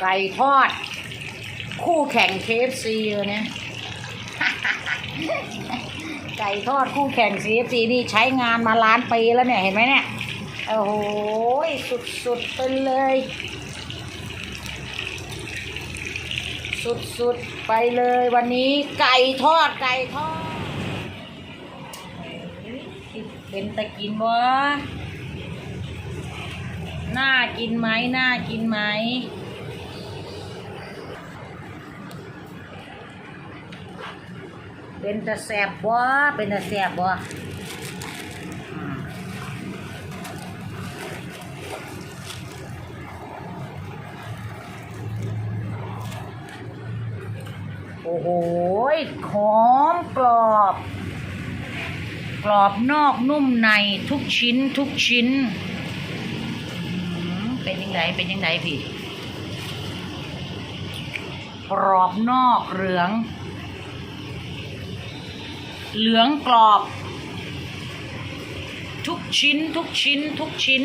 ไก่ทอด คู่แข่งเคฟซีเลยเนี่ยไก่ทอดคู่แข่ง CFC นี่ใช้งานมาล้านปีแล้วเนี่ยเห็นไหมเนี่ย โอ้โหสุดๆไปเลย สุดๆไปเลยวันนี้ไก่ทอดไก่ทอดเป็นตะกินวะน่ากินไหมน่ากินไหม เป็นตะแสบบ่เป็นตะแสบบ่โอ้โหหอมกรอบ กรอบนอกนุ่มในทุกชิ้นทุกชิ้น เป็นยังไงเป็นยังไงพี่ กรอบนอกเหลือง เหลืองกรอบ ทุกชิ้นทุกชิ้นทุกชิ้น